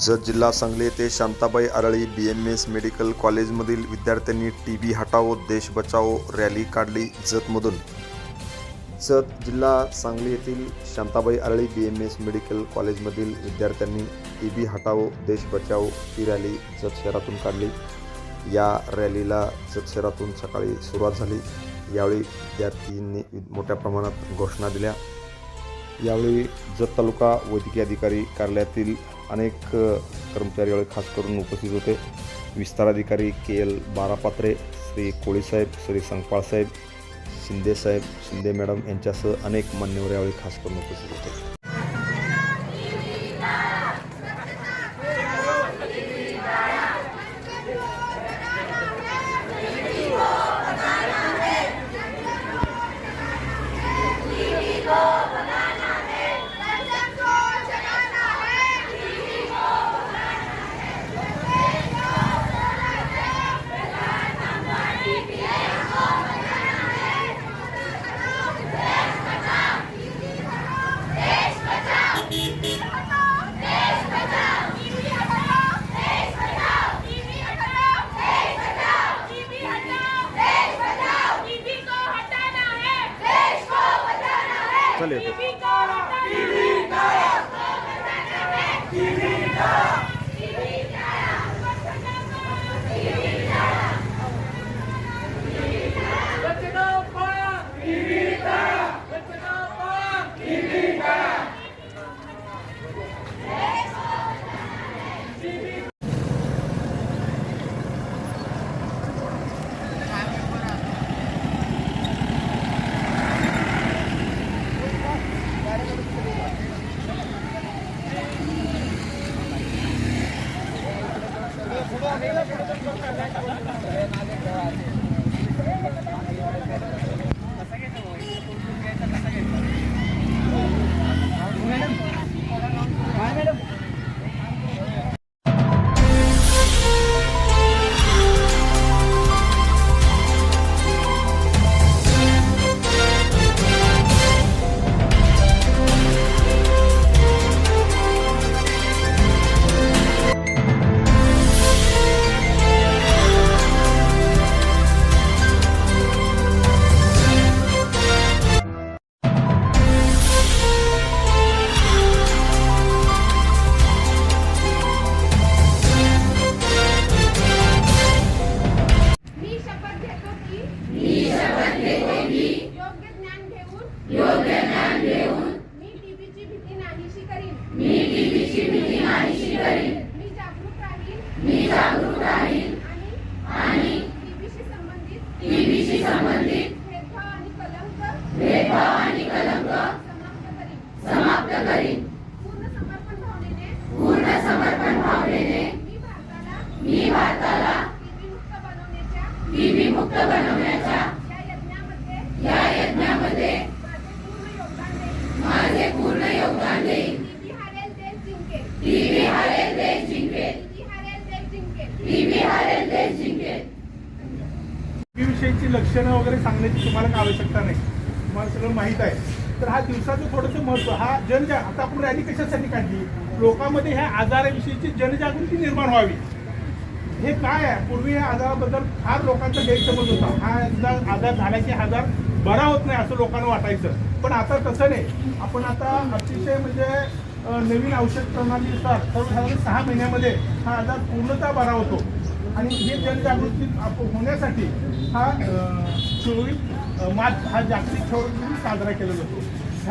जत जिल्हा सांगली येथे Shantabai Arali B M S medical कॉलेजमधील विद्यार्थ्यांनी टी बी हटाओ देश बचाओ रॅली काढली जतमधून. जत जिल्हा सांगली येथील Shantabai Arali B M S medical कॉलेजमधील विद्यार्थ्यांनी टी बी हटाओ देश बचाओ ही रॅली जत शहरातून काढली. या रॅलीला जत शहरातून सकाळी सुरुवात झाली. यावेळी विद्यार्थ्यांनी मोठ्या प्रमाणात घोषणा दिल्या. यावेळी जत तालुका वैद्यकीय अधिकारी कार्यालयातील अनेक कर्मचारी यावेळी खास करून उपस्थित होते. विस्ताराधिकारी के एल बारापात्रे श्री कोळीसाहेब श्री संकपाळसाहेब शिंदेसाहेब शिंदे मॅडम यांच्यासह अनेक मान्यवर यावेळी खास करून उपस्थित होते. समाप्त करीन पूर्ण समर्पण भावनेने. पूर्ण समर्पण भावनेने. मी भारताला. मी भारताला. टीबी मुक्त बनवण्याच्या. या यज्ञामध्ये. या यज्ञामध्ये. माझे पूर्ण योगदान देईन. माझे पूर्ण योगदान देईन. टीबी हारेल देश जिंकेल. टीबी हारेल देश जिंकेल. विषयीची लक्षणं वगैरे सांगण्याची तुम्हाला काय आवश्यकता नाही. तुम्हाला सगळं माहीत आहे. तर हा दिवसाचं थोडंसं महत्त्व हा जनजा आता आपण रॅली कशासाठी काढली? लोकांमध्ये ह्या आजाराविषयीची जनजागृती निर्माण व्हावी. हे काय आहे? पूर्वी या आजाराबद्दल फार लोकांचा गैरसमज होता. हा एकदा आजार झाला की आजार बरा होत नाही असं लोकांना वाटायचं. पण आता तसं नाही. आपण आता अतिशय म्हणजे नवीन औषध प्रणालीनुसार सर्वसाधारण सहा महिन्यामध्ये हा आजार पूर्णतः बरा होतो. आणि हे जनजागृती होण्यासाठी हा चोवीस मार्च हा जागतिक क्षय साजरा केला जातो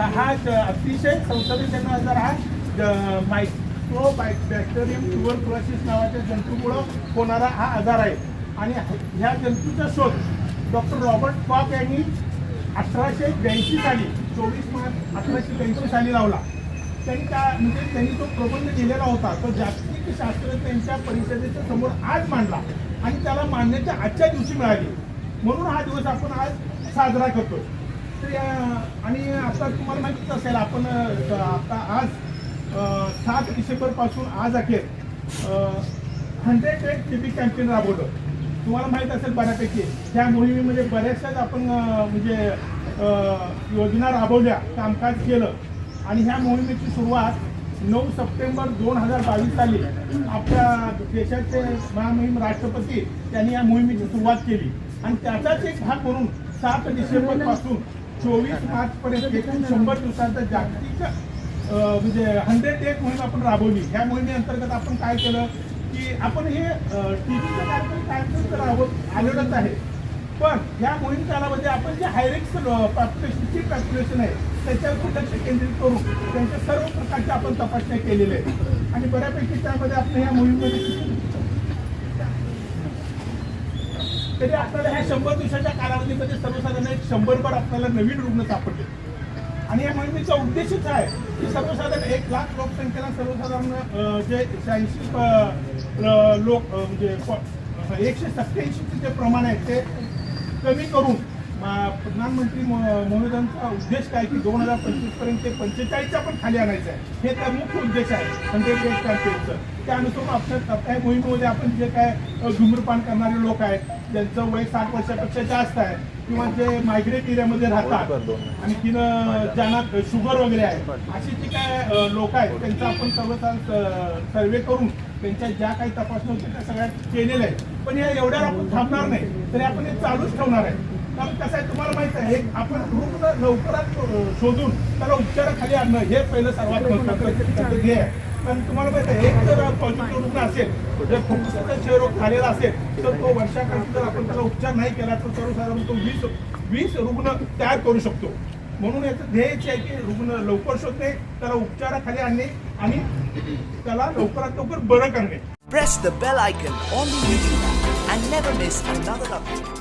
हा अतिशय संसर्गजन्य आजार हा ज- मायक्रो बॅक्टेरियम ट्युबरक्युलोसिस नावाच्या जंतूमुळं होणारा हा आजार आहे. आणि ह्या जंतूचा शोध डॉक्टर रॉबर्ट पॉप यांनी अठराशे ब्याऐंशी साली चोवीस मार्च अठराशे ब्याऐंशी साली लावला. त्यांनी त्या म्हणजे त्यांनी तो प्रबंध लिहिलेला होता. तो जागतिक शास्त्रज्ञांच्या परिषदेच्या समोर आज मांडला. आणि त्याला मांडण्याच्या आजच्या दिवशी मिळाली. म्हणून हा दिवस आपण आज साजरा करतो तर या- आणि आता तुम्हाला माहितीच असेल आपण आता आज सात डिसेंबरपासून आज अखेर हंड्रेड डेज टीबी कॅम्पेन राबवलं. तुम्हाला माहीत असेल बऱ्यापैकी ह्या मोहिमेमध्ये बऱ्याचशाच आपण म्हणजे योजना राबवल्या कामकाज केलं. आणि ह्या मोहिमेची सुरुवात नऊ सप्टेंबर दोन हजार बावीस साली आपल्या देशाचे महामहिम राष्ट्रपती त्यांनी या मोहिमेची सुरुवात केली. आणि त्याचाच एक भाग म्हणून सात डिसेंबरपासून चोवीस मार्च पर्यंत एकूण शंभर दिवसांचा जागतिक म्हणजे हंड्रेड डेज मोहीम आपण राबवली. ह्या मोहिमेअंतर्गत आपण काय केलं की आपण हे टीव्हीचं कार्यक्रम कार्यक्रम राबवत आलेलंच आहे. पण ह्या मोहीम कालामध्ये आपण जे हायरिक्स पॉप्युलेशनची पॉप्युलेशन आहे त्याच्यावर लक्ष केंद्रित करून त्यांच्या सर्व प्रकारच्या आपण तपासण्या केलेल्या आहेत. आणि बऱ्यापैकी त्यामध्ये आपण ह्या मोहिमेमध्ये तरी आपल्याला ह्या शंभर दिवसाच्या कालावधीमध्ये सर्वसाधारण एक शंभरभर आपल्याला नवीन रुग्ण सापडले. आणि या मोहिमेचा उद्देशच आहे की सर्वसाधारण एक लाख लोकसंख्येला सर्वसाधारण जे शहाऐंशी लोक म्हणजे एकशे सत्त्याऐंशीचे जे प्रमाण आहे ते कमी करून प्रधानमंत्री मो- उद्देश काय की दोन हजार पंचवीसपर्यंत ते पंचेचाळीसच्या पण खाली आणायचं आहे. हे त्या मुख्य उद्देश आहे हंड्रेड डेज त्या त्यानुसार आपल्या मोहिमेमध्ये आपण जे काय धूम्रपान करणारे लोक आहेत ज्यांचं वय साठ वर्षापेक्षा जास्त आहे किंवा जे मायग्रेट एरियामध्ये राहतात. आणखीन अ, ज्यांना शुगर वगैरे आहे अशी जी काय लोक आहेत त्यांचा आपण सर्व सर्वे करून त्यांच्या ज्या काही तपासण्या होत्या त्या सगळ्या केलेल्या आहेत. पण या एवढ्या आपण थांबणार नाही तरी आपण हे चालूच ठेवणार आहे. कारण कसं आहे तुम्हाला माहीत आहे आपण रुग्ण लवकरात शोधून त्याला उपचाराखाली आणणं हे पहिलं सर्वात महत्वाचं ध्येय आहे. पण तुम्हाला माहिती आहे एक जर पॉझिटिव्ह रुग्ण असेल जर फुफ्फुसाचा क्षयरोग झालेला असेल तर तो वर्षाकाठी जर आपण त्याला उपचार नाही केला तर सर्वसाधारण तो वीस वीस रुग्ण तयार करू शकतो म्हणून याचं ध्येयच आहे की रुग्ण लवकर शोधणे त्याला उपचाराखाली आणणे आणि त्याला लवकरात लवकर बरं करणे Press the bell icon on the YouTube app and never miss another update.